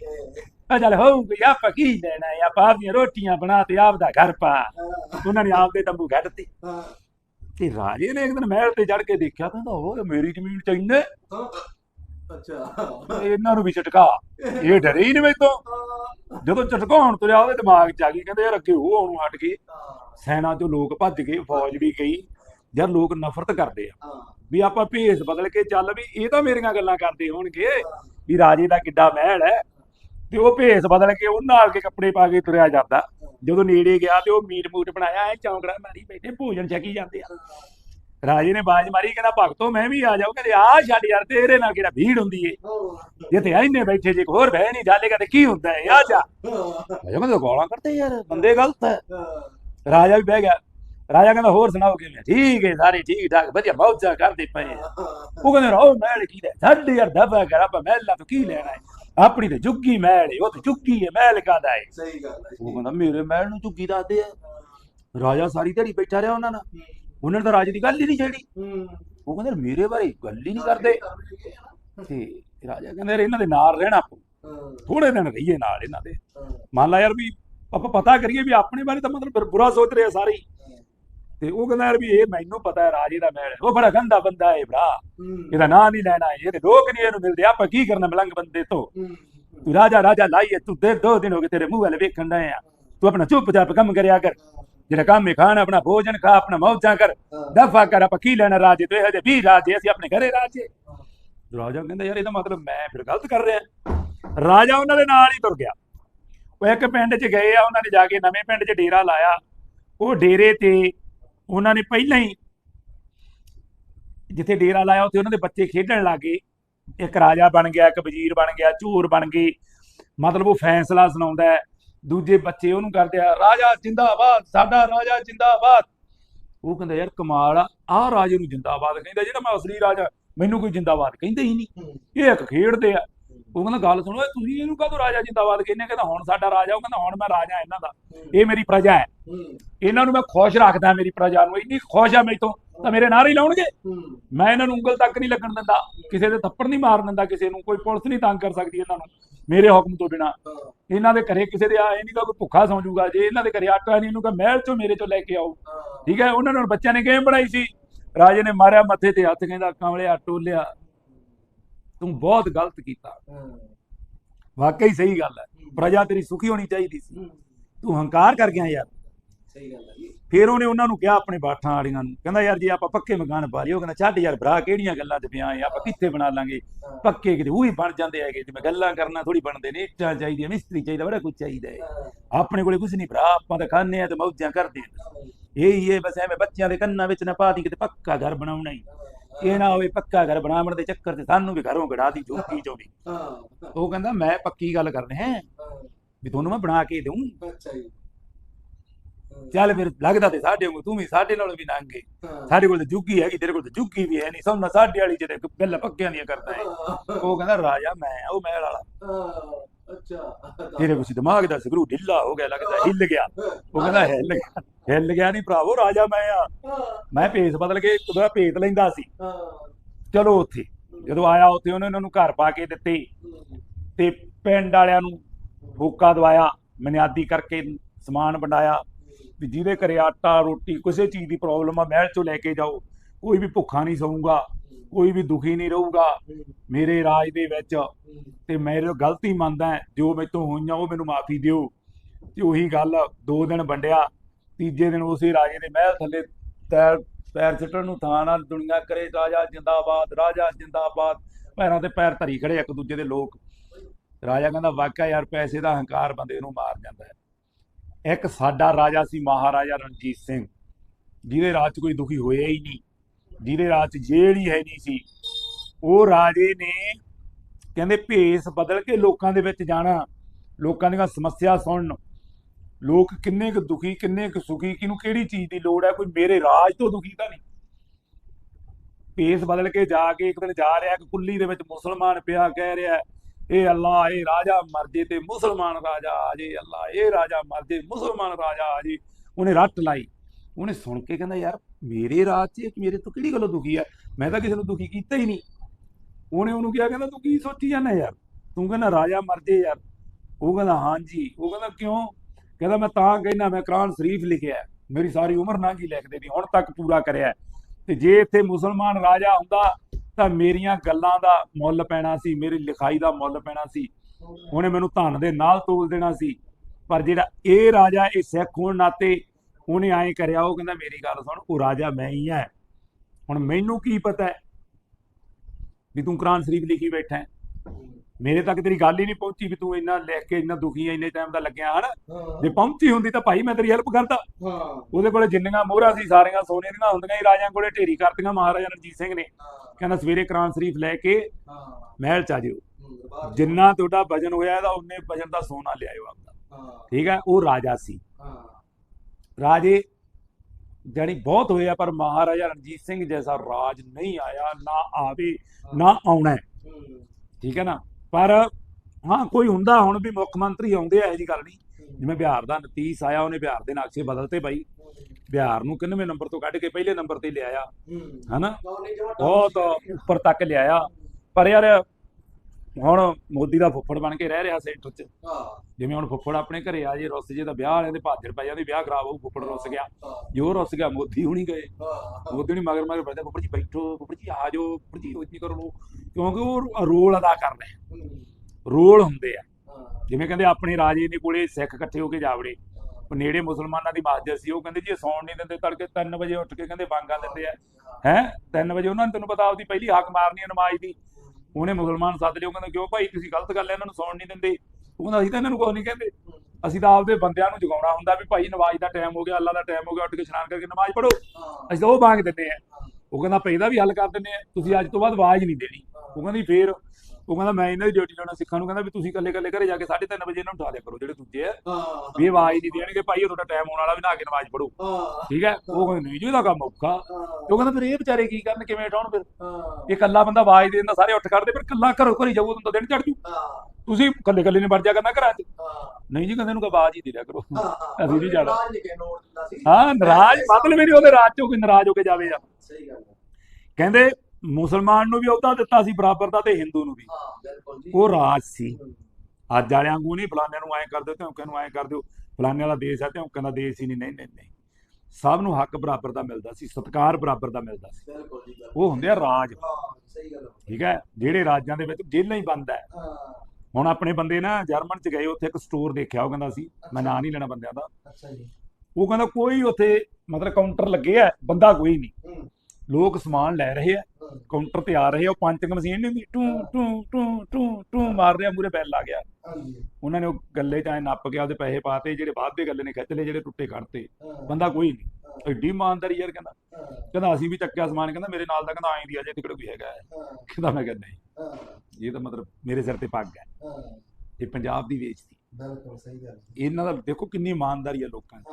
ਆ ਚੱਲ ਹੋਊ ਵੀ ਆਪਾਂ ਕੀ ਲੈਣਾ ਏ? ਆਪਾਂ ਆਪਦੀਆਂ ਰੋਟੀਆਂ ਬਣਾ ਤੇ ਆਪਦਾ ਘਰ ਪਾ। ਉਹਨਾਂ ਨੇ ਆਪਦੇ ਤੰਬੂ ਗੱਡਤੇ ਹਾਂ। ਤੇ ਰਾਜੇ ਨੇ ਇੱਕ ਦਿਨ ਮਹਿਲ ਤੇ ਚੜ ਕੇ ਦੇਖਿਆ ਕਹਿੰਦਾ ਓਏ ਮੇਰੀ ਜ਼ਮੀਨ ਚ ਇੰਨੇ। ਅੱਛਾ। ਇਹਨਾਂ ਨੂੰ ਵੀ ਝਟਕਾ। ਇਹ ਡਰੇ ਹੀ ਨਹੀਂ ਹਾਂ। ਜਦੋਂ ਝਟਕਾਉਣ ਤੁਰਿਆ ਉਹਦੇ ਦਿਮਾਗ 'ਚ ਆ ਗਈ ਕਹਿੰਦੇ ਯਾਰ ਅੱਗੇ ਉਹ ਆਉਣੋਂ ਹਟ ਗਏ। ਹਾਂ। ਸੈਨਾ ਚੋਂ ਲੋਕ ਭੱਜ ਗਏ ਫੌਜ ਵੀ ਗਈ। ਯਾਰ ਲੋਕ ਨਫ਼ਰਤ ਕਰਦੇ ਆ। ਵੀ ਆਪਾਂ ਭੇਸ ਬਦਲ ਕੇ ਚੱਲ ਵੀ ਇਹ ਤਾਂ ਮੇਰੀਆਂ ਗੱਲਾਂ ਕਰਦੇ ਹੋਣਗੇ ਵੀ ਰਾਜੇ ਦਾ ਕਿੱਡਾ ਮਹਿਲ ਹੈ। ਤੇ ਉਹ ਭੇਸ ਬਦਲ ਕੇ ਉਹਨਾਂ ਨਾਲ ਕੇ ਕੱਪੜੇ ਪਾ ਕੇ ਤੁਰਿਆ ਜਾਂਦਾ। ਜਦੋਂ ਨੇੜੇ ਗਿਆ ਤੇ ਉਹ ਮੀਟ ਮੂਟ ਬਣਾਇਆ ਐ ਚੌਂਕੜਾ ਮਾਰੀ ਬੈਠੇ ਭੋਜਨ ਚੱਕੀ ਜਾਂਦੇ ਆ। ਰਾਜੇ ਨੇ ਬਾਜ ਮਾਰੀ ਕਹਿੰਦਾ ਭਗਤੋ ਮੈਂ ਵੀ ਆ ਜਾਊਂ ਕਹਿੰਦੇ ਆ ਛੱਡ ਯਾਰ ਤੇਰੇ ਨਾਲ ਕਿਹੜਾ ਭੀੜ ਹੁੰਦੀ ਏ? ਜਿੱਥੇ ਐਨੇ ਬੈਠੇ ਜੇ ਹੋਰ ਬਹਿ ਨਹੀਂ ਜਾਲੇਗਾ ਤੇ ਕੀ ਹੁੰਦਾ ਏ? ਆ ਜਾ। ਰਾਜਾ ਕਹਿੰਦਾ ਗਾਲਾਂ ਕੱਢਦੇ ਯਾਰ ਬੰਦੇ ਗਲਤ ਹੈ। ਰਾਜਾ ਵੀ ਬਹਿ ਗਿਆ। ਰਾਜਾ ਕਹਿੰਦਾ ਹੋਰ ਸੁਣਾਓ ਕਿਵੇਂ ਠੀਕ ਹੈ ਸਾਰੇ ਠੀਕ ਠਾਕ ਵਧੀਆ ਮੌਜਾਂ ਕਰਦੇ ਪਏ ਆ। ਉਹ ਕਹਿੰਦੇ ਰੋ ਮਹਿਲ ਕੀ ਲੈ? ਛੱਡ ਯਾਰ ਦਫਾ ਕਰ ਆਪਾਂ ਮਹਿਲਾਂ ਤੋਂ ਕੀ ਲੈਣਾ ਹੈ? ਆਪਣੀ ਤੇ ਜੁੱਗੀ ਮਹਿਲ ਉਹ ਤੇ ਜੁੱਗੀ ਹੈ ਮਹਿਲ ਕਾਦਾ ਹੈ? ਸਹੀ ਗੱਲ ਹੈ ਉਹ ਕਹਿੰਦਾ ਮੇਰੇ ਮਹਿਲ ਨੂੰ ਜੁੱਗੀ ਦੱਸਦੇ ਆ। ਰਾਜਾ ਸਾਰੀ ਦਿਹਾੜੀ ਬੈਠਾ ਰਿਹਾ ਉਹਨਾਂ ਨਾਲ। ਉਹਨਾਂ ਨੇ ਤਾਂ ਰਾਜੇ ਦੀ ਗੱਲ ਹੀ ਨਹੀਂ ਛੇੜੀ। ਉਹ ਕਹਿੰਦੇ ਮੇਰੇ ਬਾਰੇ ਗੱਲ ਹੀ ਨਹੀਂ ਕਰਦੇ। ਤੇ ਰਾਜਾ ਕਹਿੰਦੇ ਇਹਨਾਂ ਦੇ ਨਾਲ ਰਹਿਣਾ ਥੋੜੇ ਦਿਨ ਰਹੀਏ ਨਾਲ ਇਹਨਾਂ ਦੇ। ਮੰਨ ਲਾ ਯਾਰ ਵੀ ਆਪਾਂ ਪਤਾ ਕਰੀਏ ਵੀ ਆਪਣੇ ਬਾਰੇ ਤਾਂ ਮਤਲਬ ਫਿਰ ਬੁਰਾ ਸੋਚ ਰਹੇ ਸਾਰੇ ਤੇ ਉਹ ਕਹਿੰਦਾ ਯਾਰ ਵੀ ਇਹ ਮੈਨੂੰ ਪਤਾ ਹੈ ਰਾਜੇ ਦਾ ਮਹਿਲ। ਉਹ ਬੜਾ ਗੰਦਾ ਬੰਦਾ ਹੈ ਭਰਾ। ਇਹਦਾ ਨਾਂ ਨਹੀਂ ਲੈਣਾ ਹੈ ਇਹਦੇ ਲੋਕ ਨਹੀਂ ਇਹਨੂੰ ਮਿਲਦੇ। ਆਪਾਂ ਕੀ ਕਰਨਾ ਮਲੰਗ ਬੰਦੇ ਤੋਂ? ਤੂੰ ਰਾਜਾ ਰਾਜਾ ਲਾਈਏ ਤੂੰ ਦੇ ਦੋ ਦਿਨ ਹੋ ਗਏ ਤੇਰੇ ਮੂੰਹ ਵਾਲੇ ਵੇਖਣ ਡਏ ਆ। ਤੂੰ ਆਪਣਾ ਚੁੱਪਚਾਪ ਕੰਮ ਕਰਿਆ ਕਰ। ਜਿਹੜਾ ਕੰਮ ਹੈ ਖਾਣਾ ਆਪਣਾ ਭੋਜਨ ਖਾ ਆਪਣਾ ਮੌਜਾਂ ਕਰ। ਦਫਾ ਕਰ ਆਪਾਂ ਕੀ ਲੈਣਾ ਰਾਜੇ ਤੋਂ? ਇਹੋ ਜਿਹੇ ਵੀ ਰਾਜੇ ਅਸੀਂ ਆਪਣੇ ਘਰੇ ਰਾਜੇ। ਰਾਜਾ ਕਹਿੰਦਾ ਯਾਰ ਇਹਦਾ ਮਤਲਬ ਮੈਂ ਫਿਰ ਗਲਤ ਕਰ ਰਿਹਾ। ਰਾਜਾ ਉਹਨਾਂ ਦੇ ਨਾਲ ਹੀ ਤੁਰ ਗਿਆ। ਉਹ ਇੱਕ ਪਿੰਡ 'ਚ ਗਏ ਆ ਉਹਨਾਂ ਨੇ ਜਾ ਕੇ ਨਵੇਂ ਪਿੰਡ 'ਚ ਡੇਰਾ ਲਾਇਆ। ਉਹ ਡੇਰੇ ਤੇ ਉਹਨਾਂ ਨੇ ਪਹਿਲਾਂ ਹੀ ਜਿੱਥੇ ਡੇਰਾ ਲਾਇਆ ਉੱਥੇ ਉਹਨਾਂ ਦੇ ਬੱਚੇ ਖੇਡਣ ਲੱਗੇ। ਇੱਕ ਰਾਜਾ ਬਣ ਗਿਆ ਇੱਕ ਵਜ਼ੀਰ ਬਣ ਗਿਆ ਚੋਰ ਬਣ ਗਏ। ਮਤਲਬ ਉਹ ਫੈਸਲਾ ਸੁਣਾਉਂਦਾ ਦੂਜੇ ਬੱਚੇ ਉਹਨੂੰ ਕਰਦੇ ਆ ਰਾਜਾ ਜਿੰਦਾਬਾਦ ਸਾਡਾ ਰਾਜਾ ਜਿੰਦਾਬਾਦ। ਉਹ ਕਹਿੰਦਾ ਯਾਰ ਕਮਾਲ ਆ ਆਹ ਰਾਜੇ ਨੂੰ ਜਿੰਦਾਬਾਦ ਕਹਿੰਦਾ ਜਿਹੜਾ ਮੈਂ ਅਸਲੀ ਰਾਜਾ ਮੈਨੂੰ ਕੋਈ ਜਿੰਦਾਬਾਦ ਕਹਿੰਦਾ ਹੀ ਨਹੀਂ। ਇਹ ਇੱਕ ਖੇਡਦੇ ਆ। ਉਹ ਕਹਿੰਦਾ, ਗੱਲ ਸੁਣੋ, ਇਹ ਤੁਸੀਂ ਇਹਨੂੰ ਕਾਹਦੋਂ ਰਾਜਾ ਜਿੰਦਾਬਾਦ ਕਹਿੰਦੇ ਕਹਿੰਦਾ, ਹੁਣ ਸਾਡਾ ਰਾਜਾ ਉਹ ਕਹਿੰਦਾ, ਹੁਣ ਮੈਂ ਰਾਜਾ ਇਹਨਾਂ ਦਾ। ਇਹ ਮੇਰੀ ਪ੍ਰਜਾ ਹੈ। ਇਹਨਾਂ ਨੂੰ ਮੈਂ ਖੁਸ਼ ਰੱਖਦਾ, ਮੇਰੀ ਪ੍ਰਜਾ ਨੂੰ। ਇੰਨੀ ਖੁਸ਼ ਆ ਮੈਥੋਂ ਤਾਂ ਮੇਰੇ ਨਾਲ ਹੀ ਲਾਉਣਗੇ। ਮੈਂ ਇਹਨਾਂ ਨੂੰ ਉਂਗਲ ਤੱਕ ਨਹੀਂ ਲੱਗਣ ਦਿੰਦਾ। ਕਿਸੇ ਦੇ ਥੱਪੜ ਨਹੀਂ ਮਾਰਨ ਦਿੰਦਾ ਕਿਸੇ ਨੂੰ। ਕੋਈ ਪੁਲਿਸ ਨਹੀਂ ਤੰਗ ਕਰ ਸਕਦੀ ਇਹਨਾਂ ਨੂੰ, ਮੇਰੇ ਹੁਕਮ ਤੋਂ ਬਿਨਾ। ਇਹਨਾਂ ਦੇ ਘਰੇ ਕਿਸੇ ਦੇ ਆ ਆਏ ਨਹੀਂ ਕੋਈ ਭੁੱਖਾ ਸੌਂ ਜਾਊਗਾ। ਜੇ ਇਹਨਾਂ ਦੇ ਘਰੇ ਆਟਾ ਨਹੀਂ, ਇਹਨੂੰ ਕਹ, ਮਹਿਲ ਚੋਂ ਮੇਰੇ ਚੋਂ ਲੈ ਕੇ ਆਓ। ਠੀਕ ਹੈ? ਉਹਨਾਂ ਨੂੰ ਬੱਚਿਆਂ ਨੇ ਗੇਮ ਬਣਾਈ ਸੀ। ਰਾਜੇ ਨੇ ਮਾਰਿਆ ਮੱਥੇ ਤੇ ਹੱਥ, ਕਹਿੰਦਾ ਕਮਲਿਆ ਟੋਲਿਆ ਤੂੰ ਬਹੁਤ ਗਲਤ ਕੀਤਾ। ਵਾਕਈ ਸਹੀ ਗੱਲ ਹੈ। ਪ੍ਰਜਾ ਤੇਰੀ ਸੁਖੀ ਹੋਣੀ ਚਾਹੀਦੀ ਸੀ। ਤੂੰ ਹੰਕਾਰ ਕਰ ਗਿਆ ਯਾਰ। ਸਹੀ ਗੱਲ ਹੈ ਜੀ। ਫਿਰ ਉਹਨੇ ਉਹਨਾਂ ਨੂੰ ਕਿਹਾ ਆਪਣੇ ਬਾਠਾਂ ਵਾਲੀਆਂ ਨੂੰ। ਕਹਿੰਦਾ ਯਾਰ ਜੇ ਆਪਾਂ ਪੱਕੇ ਮਕਾਨ ਪਾ ਲਈਏ ਉਹ ਕਹਿੰਦਾ ਛੱਡ ਯਾਰ ਭਰਾ ਕਿਹੜੀਆਂ ਗੱਲਾਂ ਤੇ ਪਿਆ ਆਪਾਂ ਕਿੱਥੇ ਬਣਾ ਲਾਂਗੇ? ਪੱਕੇ ਕਿਤੇ ਉਹੀ ਬਣ ਜਾਂਦੇ ਹੈਗੇ ਜਿਵੇਂ ਗੱਲਾਂ ਕਰਨਾ ਥੋੜੀ ਬਣਦੇ ਨੇ। ਇੱਟਾਂ ਚਾਹੀਦੀਆਂ ਮਿਸਤਰੀ ਚਾਹੀਦਾ ਬੜਾ ਕੁਝ ਚਾਹੀਦਾ ਹੈ। ਆਪਣੇ ਕੋਲੇ ਕੁਝ ਨਹੀਂ ਭਰਾ ਆਪਾਂ ਤਾਂ ਖਾਂਦੇ ਆ ਤੇ ਮੌਜਾਂ ਕਰਦੇ ਆ ਇਹ ਹੀ ਹੈ ਬਸ ਐਵੇਂ ਬੱਚਿਆਂ ਦੇ ਕੰਨਾਂ ਵਿੱਚ ਨਾ ਪਾ ਦੀ ਕਿਤੇ ਪੱਕਾ ਘਰ ਬਣਾਉਣਾ ਹੀ। ਇਹ ਨਾ ਹੋਵੇ ਪੱਕਾ ਘਰ ਬਣਾਉਣ ਦੇ ਚੱਕਰ ਤੇ ਸਾਨੂੰ ਵੀ ਘਰੋਂ ਗੜਾ ਦੀ ਝੋਕੀ ਚੋਂ ਵੀ ਹਾਂ, ਉਹ ਕਹਿੰਦਾ ਮੈਂ ਪੱਕੀ ਗੱਲ ਕਰਨੇ ਹੈ। ਵੀ ਤੁਹਾਨੂੰ ਮੈਂ ਬਣਾ ਕੇ ਦਊਂ। ਅੱਛਾ ਜੀ। ਚੱਲ ਫਿਰ ਲੱਗਦਾ ਤੇ ਸਾਡੇ ਵਾਂਗੂ ਤੂੰ ਵੀ ਸਾਡੇ ਨਾਲ ਵੀ ਨੰਗੇ ਸਾਡੇ ਕੋਲ ਤਾਂ ਜੁੱਗੀ ਹੈਗੀ ਤੇਰੇ ਕੋਲ ਤਾਂ ਜੁੱਗੀ ਵੀ ਹੈ ਨਹੀਂ ਸਭ ਸਾਡੇ ਵਾਲੀ ਜਿਹੜੇ ਗੱਲ ਪੱਕਿਆਂ ਦੀਆਂ ਕਰਦਾ ਹੈ। ਉਹ ਕਹਿੰਦਾ ਰਾਜਾ ਮੈਂ ਉਹ ਮਹਿਲ ਵਾਲਾ। ਅੱਛਾ। ਤੇਰੇ ਕੁਛ ਦਿਮਾਗ ਦਾ ਸਕਰੂ ਢਿੱਲਾ ਹੋ ਗਿਆ ਲੱਗਦਾ ਹਿੱਲ ਗਿਆ। ਉਹ ਕਹਿੰਦਾ ਹਿੱਲ ਗਿਆ। ਹਿੱਲ ਗਿਆ ਨਹੀਂ ਭਰਾਵੋ ਰਾਜਾ ਮੈਂ ਆ। ਮੈਂ ਭੇਸ ਬਦਲ ਕੇ ਉਹਦਾ ਭੇਤ ਲੈਂਦਾ ਸੀ। ਚਲੋ ਉੱਥੇ। ਜਦੋਂ ਆਇਆ ਉੱਥੇ ਉਹਨੇ ਉਹਨਾਂ ਨੂੰ ਘਰ ਪਾ ਕੇ ਦਿੱਤੇ। ਤੇ ਪਿੰਡ ਵਾਲਿਆਂ ਨੂੰ ਹੋਕਾ ਦਵਾਇਆ ਮਨਿਆਦੀ ਕਰਕੇ ਸਮਾਨ ਵੰਡਾਇਆ। ਵੀ ਜਿਹਦੇ ਘਰੇ ਆਟਾ ਰੋਟੀ ਕਿਸੇ ਚੀਜ਼ ਦੀ ਪ੍ਰੋਬਲਮ ਆ ਮਹਿਲ ਚੋਂ ਲੈ ਕੇ ਜਾਓ। ਕੋਈ ਵੀ ਭੁੱਖਾ ਨਹੀਂ ਸੌਊਗਾ। ਕੋਈ ਵੀ ਦੁਖੀ ਨਹੀਂ ਰਹੂਗਾ। ਮੇਰੇ ਰਾਜ ਦੇ ਵਿੱਚ ਤੇ ਮੇਰੇ ਗਲਤੀ ਮੰਨਦਾ ਜੋ ਮੈਥੋਂ ਹੋਈਆਂ ਉਹ ਮੈਨੂੰ ਮਾਫੀ ਦਿਓ। ਤੇ ਉਹੀ ਗੱਲ ਦੋ ਦਿਨ ਵੰਡਿਆ ਤੀਜੇ ਦਿਨ ਉਸੇ ਰਾਜੇ ਦੇ ਮਹਿਲ ਥੱਲੇ ਪੈਰ ਪੈਰ ਸਿੱਟਣ ਨੂੰ ਥਾਂ ਨਾਲ ਦੁਨੀਆ ਕਰੇ ਰਾਜਾ ਜਿੰਦਾਬਾਦ ਰਾਜਾ ਜਿੰਦਾਬਾਦ। ਪੈਰਾਂ ਤੇ ਪੈਰ ਧਰੀ ਖੜੇ ਇੱਕ ਦੂਜੇ ਦੇ ਲੋਕ। ਰਾਜਾ ਕਹਿੰਦਾ ਵਾਕਿਆ ਯਾਰ ਪੈਸੇ ਦਾ ਹੰਕਾਰ ਬੰਦੇ ਨੂੰ ਮਾਰ ਜਾਂਦਾ ਹੈ। ਇੱਕ ਸਾਡਾ ਰਾਜਾ ਸੀ ਮਹਾਰਾਜਾ ਰਣਜੀਤ ਸਿੰਘ ਜਿਹਦੇ ਰਾਜ 'ਚ ਕੋਈ ਦੁਖੀ ਹੋਇਆ ਹੀ ਨਹੀਂ। ਜਿਹਦੇ ਰਾਜ 'ਚ ਜੇਲ੍ਹ ਹੀ ਹੈ ਨਹੀਂ ਸੀ। ਉਹ ਰਾਜੇ ਨੇ ਕਹਿੰਦੇ ਭੇਸ ਬਦਲ ਕੇ ਲੋਕਾਂ ਦੇ ਵਿੱਚ ਜਾਣਾ, ਲੋਕਾਂ ਦੀਆਂ ਸਮੱਸਿਆ ਸੁਣਨ। ਲੋਕ ਕਿੰਨੇ ਕੁ ਦੁਖੀ, ਕਿੰਨੇ ਕੁ ਸੁਖੀ, ਕਿਹਨੂੰ ਕਿਹੜੀ ਚੀਜ਼ ਦੀ ਲੋੜ ਹੈ? ਕੋਈ ਮੇਰੇ ਰਾਜ ਤੋਂ ਦੁਖੀ ਤਾਂ ਨਹੀਂ। ਭੇਸ ਬਦਲ ਕੇ ਜਾ ਕੇ ਇੱਕ ਦਿਨ ਜਾ ਰਿਹਾ, ਇੱਕ ਕੁੱਲੀ ਦੇ ਵਿੱਚ ਮੁਸਲਮਾਨ ਪਿਆ ਕਹਿ ਰਿਹਾ ਇਹ ਅੱਲਾ ਇਹ ਰਾਜਾ ਮਰ ਜੇ ਤੇ ਮੁਸਲਮਾਨ ਰਾਜਾ ਆ ਜੇ ਅੱਲਾ ਇਹ ਰਾਜਾ ਮਰ ਜੇ, ਮੁਸਲਮਾਨ ਰਾਜਾ ਆ ਜੇ। ਉਹਨੇ ਰੱਟ ਲਾਈ। ਉਹਨੇ ਸੁਣ ਕੇ ਕਹਿੰਦਾ, ਯਾਰ, ਮੇਰੇ ਰਾਜ 'ਚ ਮੇਰੇ ਤੋਂ ਕਿਹੜੀ ਗੱਲੋਂ ਦੁਖੀ ਹੈ ਮੈਂ ਤਾਂ ਕਿਸੇ ਨੂੰ ਦੁਖੀ ਕੀਤਾ ਹੀ ਨਹੀਂ। ਉਹਨੇ ਉਹਨੂੰ ਕਿਹਾ, ਕਹਿੰਦਾ, ਤੂੰ ਕੀ ਸੋਚੀ ਜਾਂਦਾ ਯਾਰ? ਤੂੰ ਕਹਿੰਦਾ, ਰਾਜਾ ਮਰ ਜੇ ਯਾਰ। ਉਹ ਕਹਿੰਦਾ, ਹਾਂਜੀ। ਉਹ ਕਹਿੰਦਾ, ਕਿਉਂ? ਕਹਿੰਦਾ, ਮੈਂ ਤਾਂ ਕਹਿੰਦਾ, ਮੈਂ ਕੁਰਾਨ ਸ਼ਰੀਫ ਲਿਖਿਆ ਮੇਰੀ ਸਾਰੀ ਉਮਰ ਨਾ ਕੀ ਲਿਖਦੇ ਵੀ, ਹੁਣ ਤੱਕ ਪੂਰਾ ਕਰਿਆ ਤੇ ਜੇ ਇੱਥੇ ਮੁਸਲਮਾਨ ਰਾਜਾ ਹੁੰਦਾ, ਤਾਂ ਮੇਰੀਆਂ ਗੱਲਾਂ ਦਾ ਮੁੱਲ ਪੈਣਾ ਸੀ, ਮੇਰੀ ਲਿਖਾਈ ਦਾ ਮੁੱਲ ਪੈਣਾ ਸੀ। ਉਹਨੇ ਮੈਨੂੰ ਧਨ ਦੇ ਨਾਲ ਤੋਲ ਦੇਣਾ ਸੀ। ਪਰ ਜਿਹੜਾ ਇਹ ਰਾਜਾ, ਇਹ ਸਿੱਖ ਹੋਣ ਨਾਤੇ ਉਹਨੇ ਐਂ ਕਰਿਆ ਉਹ ਕਹਿੰਦਾ ਮੇਰੀ ਗੱਲ ਸੁਣ ਉਹ ਰਾਜਾ ਮੈਂ ਹੀ ਆ ਹੁਣ ਮੈਨੂੰ ਕੀ ਪਤਾ ਵੀ ਤੂੰ ਕੁਰਾਨ ਸ਼ਰੀਫ ਲਿਖੀ ਬੈਠਾ ਮੇਰੇ ਤੱਕ ਤੇਰੀ ਗੱਲ ਹੀ ਨਹੀਂ ਪਹੁੰਚੀ ਵੀ ਤੂੰ ਇੰਨਾ ਲਿਖ ਕੇ ਇੰਨਾ ਦੁਖੀ ਹੈ ਇੰਨੇ ਟਾਈਮ ਦਾ ਲੱਗਿਆ ਹਨ? ਜੇ ਪਹੁੰਚੀ ਹੁੰਦੀ ਤਾਂ ਭਾਈ ਮੈਂ ਤੇਰੀ ਹੈਲਪ ਕਰਦਾ। ਉਹਦੇ ਕੋਲੇ ਜਿੰਨੀਆਂ ਮੋਹਰਾਂ ਸੀ ਸਾਰੀਆਂ ਸੋਨੇ ਦੀਆਂ ਹੁੰਦੀਆਂ ਹੀ ਰਾਜਿਆਂ ਕੋਲੇ ਢੇਰੀ ਕਰਤੀਆਂ ਮਹਾਰਾਜਾ ਰਣਜੀਤ ਸਿੰਘ ਨੇ। ਕਹਿੰਦਾ ਸਵੇਰੇ ਕੁਰਾਨ ਸ਼ਰੀਫ ਲੈ ਕੇ ਮਹਿਲ ਚ ਆ ਜਿਓ। ਜਿੰਨਾ ਤੁਹਾਡਾ ਵਜਨ ਹੋਇਆ ਇਹਦਾ ਉਹਨੇ ਵਜਨ ਦਾ ਸੋਨਾ ਲਿਆਇਓ ਆਪਦਾ। ਠੀਕ ਹੈ? ਉਹ ਰਾਜਾ ਸੀ। ਰਾਜੇ ਜਾਣੀ ਬਹੁਤ ਹੋਏ ਆ ਪਰ ਮਹਾਰਾਜਾ ਰਣਜੀਤ ਸਿੰਘ ਜੈਸਾ ਰਾਜ ਨਹੀਂ ਆਇਆ ਨਾ ਆਵੇ ਨਾ ਆਉਣਾ ਠੀਕ ਹੈ ਨਾ? ਪਰ ਹਾਂ ਕੋਈ ਹੁੰਦਾ ਹੁਣ ਵੀ ਮੁੱਖ ਮੰਤਰੀ ਆਉਂਦੇ ਆ ਇਹ ਜੀ ਗੱਲ ਨਹੀਂ। ਜਿਵੇਂ ਬਿਹਾਰ ਦਾ ਨਤੀਸ਼ ਆਇਆ ਉਹਨੇ ਬਿਹਾਰ ਦੇ ਨਕਸ਼ੇ ਬਦਲਤੇ ਬਾਈ। ਬਿਹਾਰ ਨੂੰ ਕਿੰਨਵੇਂ ਨੰਬਰ ਤੋਂ ਕੱਢ ਕੇ ਪਹਿਲੇ ਨੰਬਰ ਤੇ ਲਿਆਇਆ। ਹਨਾ? ਬਹੁਤ। ਉੱਪਰ ਤੱਕ ਲਿਆਇਆ। ਪਰ ਯਾਰ ਹੁਣ ਮੋਦੀ ਦਾ ਫੁੱਫੜ ਬਣ ਕੇ ਰਹਿ ਰਿਹਾ ਸੈਂਟਰ 'ਚ ਹਾਂ, ਜਿਵੇਂ ਹੁਣ ਫੁੱਫੜ ਆਪਣੇ ਘਰੇ ਆ ਜੇ ਰੁੱਸ ਜੇ ਤਾਂ ਵਿਆਹ ਵਾਲਿਆਂ ਦੇ ਭਾਜੜ ਪੈ ਜਾਂਦੇ ਵਿਆਹ ਖਰਾਬ ਹੋਊ ਫੁੱਫੜ ਰੁੱਸ ਗਿਆ। ਜੋ ਰੁੱਸ ਗਿਆ ਮੋਦੀ ਹੁਣੀ ਗਏ। ਮੋਦੀ ਨਹੀਂ ਮਗਰ ਮਗਰ ਬੈਠਾ ਫੁੱਫੜ ਜੀ ਬੈਠੋ ਫੁੱਫੜ ਜੀ ਆ ਜਾਓ ਫੁੱਫੜ ਜੀ ਉੱਚੀ ਕਰੋ। ਕਿਉਂਕਿ ਉਹ ਰੋਲ ਅਦਾ ਕਰ ਰਹੇ ਰੋਲ ਹੁੰਦੇ ਆ। ਜਿਵੇਂ ਕਹਿੰਦੇ ਆਪਣੇ ਰਾਜੇ ਦੇ ਕੋਲੇ ਸਿੱਖ ਇਕੱਠੇ ਹੋ ਕੇ ਜਾਵੜੇ। ਉਹ ਨੇੜੇ ਮੁਸਲਮਾਨਾਂ ਦੀ ਮਸਜਿਦ ਸੀ। ਉਹ ਕਹਿੰਦੇ ਜੀ ਸੌਣ ਨਹੀਂ ਦਿੰਦੇ ਤੜਕੇ 3 ਵਜੇ ਉੱਠ ਕੇ ਕਹਿੰਦੇ ਬਾਂਗਾ ਦਿੰਦੇ ਆ। ਹੈ। 3 ਵਜੇ ਉਹਨਾਂ ਨੇ ਤੈਨੂੰ ਪਤਾ ਆਪਦੀ ਪਹਿਲੀ ਹੱਕ ਮਾਰਨੀ ਨਮਾਜ਼ ਦੀ। ਉਹਨੇ ਮੁਸਲਮਾਨ ਸੱਦ ਲਿਓ ਕਹਿੰਦਾ ਕਿਉਂ ਭਾਈ ਤੁਸੀਂ ਗਲਤ ਗੱਲ ਹੈ ਇਹਨਾਂ ਨੂੰ ਸੌਣ ਨਹੀਂ ਦਿੰਦੇ। ਉਹ ਕਹਿੰਦਾ ਅਸੀਂ ਤਾਂ ਇਹਨਾਂ ਨੂੰ ਕੁਝ ਨਹੀਂ ਕਹਿੰਦੇ। ਅਸੀਂ ਤਾਂ ਆਪਦੇ ਬੰਦਿਆਂ ਨੂੰ ਜਗਾਉਣਾ ਹੁੰਦਾ ਵੀ ਭਾਈ ਨਮਾਜ਼ ਦਾ ਟਾਈਮ ਹੋ ਗਿਆ ਅੱਲਾ ਦਾ ਟਾਈਮ ਹੋ ਗਿਆ ਉੱਠ ਕੇ ਇਸ਼ਨਾਨ ਕਰਕੇ ਨਮਾਜ਼ ਪੜ੍ਹੋ। ਹਾਂ, ਅਸੀਂ ਤਾਂ ਉਹ ਮੰਗ ਦਿੰਦੇ ਆ। ਉਹ ਕਹਿੰਦਾ ਪਈ ਦਾ ਵੀ ਹੱਲ ਕਰ ਦਿੰਦੇ ਆ। ਤੁਸੀਂ ਅੱਜ ਤੋਂ ਬਾਅਦ ਆਵਾਜ਼ ਨਹੀਂ ਦੇਣੀ। ਉਹ ਕਹਿੰਦੀ ਫੇਰ ਉਹ ਕਹਿੰਦਾ ਮੈਂ ਇਹਨਾਂ ਦੀ ਡਿਊਟੀ ਲਾਉਣਾ ਸਿੱਖਾਂ ਨੂੰ ਕਹਿੰਦਾ ਵੀ ਤੁਸੀਂ ਇਕੱਲੇ ਇਕੱਲੇ ਘਰੇ ਜਾ ਕੇ 3:30 ਵਜੇ ਇਹਨਾਂ ਨੂੰ ਉਠਾ ਲਿਆ ਕਰੋ ਜਿਹੜੇ ਦੂਜੇ ਆ। ਹਾਂ ਵੀ ਇਹ ਆਵਾਜ਼ ਨਹੀਂ ਦੇਣਗੇ ਭਾਈ ਉਹ ਤੁਹਾਡਾ ਟਾਈਮ ਆਉਣ ਵਾਲਾ ਵੀ ਨਾ ਕੇ ਨਮਾਜ਼ ਪੜੋ ਠੀਕ ਹੈ? ਉਹ ਕਹਿੰਦਾ ਨਹੀਂ ਜੀ ਇਹਦਾ ਕੰਮ ਔਖਾ। ਉਹ ਕਹਿੰਦਾ ਫਿਰ ਇਹ ਵਿਚਾਰੇ ਕੀ ਕਰਨ ਕਿਵੇਂ ਉਠਾਉਣ ਫਿਰ? ਹਾਂ। ਇਹ ਇਕੱਲਾ ਬੰਦਾ ਆਵਾਜ਼ ਦੇ ਦਿੰਦਾ ਸਾਰੇ ਉੱਠ ਖੜਦੇ ਫਿਰ ਇਕੱਲਾ ਘਰੋਂ ਘਰੀ ਜਾਊ ਉਦੋਂ ਤਾਂ ਦਿਨ ਚੜ ਜੂ। ਹਾਂ। ਤੁਸੀਂ ਇਕੱਲੇ ਇਕੱਲੇ ਨੇ ਵੜ ਜਾ ਕਰਨਾ ਘਰਾਂ 'ਚ। ਹਾਂ। ਨਹੀਂ ਜੀ ਕਹਿੰਦੇ ਨੂੰ ਆਵਾਜ਼ ਹੀ ਦੇ ਦਿਆ ਕਰੋ। ਅਸੀਂ ਨਹੀਂ ਜਾਣਾ। ਹਾਂ ਨਾਰਾਜ਼ ਮਤਲਬ ਨਹੀਂ ਉਹਦੇ ਰਾਜ 'ਚੋਂ ਕੋਈ ਨਾਰਾਜ਼ ਹੋ ਕੇ ਜਾਵੇ ਆ। ਸਹੀ ਗੱਲ ਕਹਿੰਦੇ ਮੁਸਲਮਾਨ ਨੂੰ ਵੀ ਅਹੁਦਾ ਦਿੱਤਾ ਸੀ ਬਰਾਬਰ ਦਾ ਤੇ ਹਿੰਦੂ ਨੂੰ ਵੀ। ਉਹ ਰਾਜ ਸੀ। ਅੱਜ ਵਾਲਿਆਂ ਵਾਂਗੂ ਨਹੀਂ ਫਲਾਨਿਆਂ ਨੂੰ ਐਂ ਕਰ ਦਿਓ ਧੌਂਕਿਆਂ ਨੂੰ ਐਂ ਕਰ ਦਿਓ। ਫਲਾਨਿਆਂ ਦਾ ਦੇਸ਼ ਹੈ ਧੌਂਕਿਆਂ ਦਾ ਦੇਸ਼ ਹੀ ਨਹੀਂ ਨਹੀਂ ਨਹੀਂ ਸਭ ਨੂੰ ਹੱਕ ਬਰਾਬਰ ਦਾ ਮਿਲਦਾ ਸੀ ਸਤਿਕਾਰ ਬਰਾਬਰ ਦਾ ਮਿਲਦਾ ਸੀ। ਉਹ ਹੁੰਦੇ ਆ ਰਾਜ। ਹਾਂ ਸਹੀ ਗੱਲ ਹੈ ਠੀਕ ਹੈ? ਜਿਹੜੇ ਰਾਜਾਂ ਦੇ ਵਿੱਚ ਜੇਲ੍ਹਾਂ ਹੀ ਬੰਦ ਹੈ। ਹੁਣ ਆਪਣੇ ਬੰਦੇ ਨਾ ਜਰਮਨ ਚ ਗਏ ਉੱਥੇ ਇੱਕ ਸਟੋਰ ਦੇਖਿਆ ਉਹ ਕਹਿੰਦਾ ਸੀ ਮੈਂ ਨਾਂ ਨਹੀਂ ਲੈਣਾ ਬੰਦਿਆਂ ਦਾ। ਅੱਛਾ ਜੀ। ਉਹ ਕਹਿੰਦਾ ਕੋਈ ਉੱਥੇ ਮਤਲਬ ਕਾਊਂਟਰ ਲੱਗੇ ਆ ਬੰਦਾ ਕੋਈ ਨਹੀਂ। ਲੋਕ ਸਮਾਨ ਲੈ ਰਹੇ ਆ ਕਾਊਂਟਰ ਤੇ ਆ ਰਹੇ ਆ ਉਹ ਪੰਚਿੰਗ ਮਸ਼ੀਨ ਨਹੀਂ ਹੁੰਦੀ ਟੂ ਟੂ ਟੂ ਟੂ ਟੂ ਮਾਰ ਰਿਹਾ ਮੂਰੇ ਬੈਲ ਆ ਗਿਆ। ਉਹਨਾਂ ਨੇ ਉਹ ਗੱਲੇ ਚ ਐ ਨੱਪ ਕੇ ਆਪਦੇ ਪੈਸੇ ਪਾਤੇ ਜਿਹੜੇ ਬਾਅਦ ਦੇ ਗੱਲੇ ਨੇ ਖਿੱਚ ਲਏ ਜਿਹੜੇ ਟੁੱਟੇ ਕੱਢਤੇ। ਬੰਦਾ ਕੋਈ ਨਹੀਂ ਐਡੀ ਇਮਾਨਦਾਰੀ ਯਾਰ ਕਹਿੰਦਾ। ਕਹਿੰਦਾ ਅਸੀਂ ਵੀ ਚੱਕਿਆ ਸਮਾਨ ਕਹਿੰਦਾ ਮੇਰੇ ਨਾਲ ਦਾ ਕਹਿੰਦਾ ਆਈ ਦੀ ਅਜੇ ਟਿਕੜ ਕੋਈ ਹੈਗਾ ਕਹਿੰਦਾ ਮੈਂ ਕਹਿੰਦਾ ਨਹੀਂ। ਇਹ ਤਾਂ ਮਤਲਬ ਮੇਰੇ ਸਿਰ ਤੇ ਪੱਗ ਹੈ। ਇਹ ਪੰਜਾਬ ਦੀ ਵੇਚਦੀ ਬਿਲਕੁਲ ਸਹੀ ਗੱਲ। ਇਹਨਾਂ ਦਾ ਦੇਖੋ ਕਿੰਨੀ ਇਮਾਨਦਾਰੀ ਹੈ ਲੋਕਾਂ ਦੀ।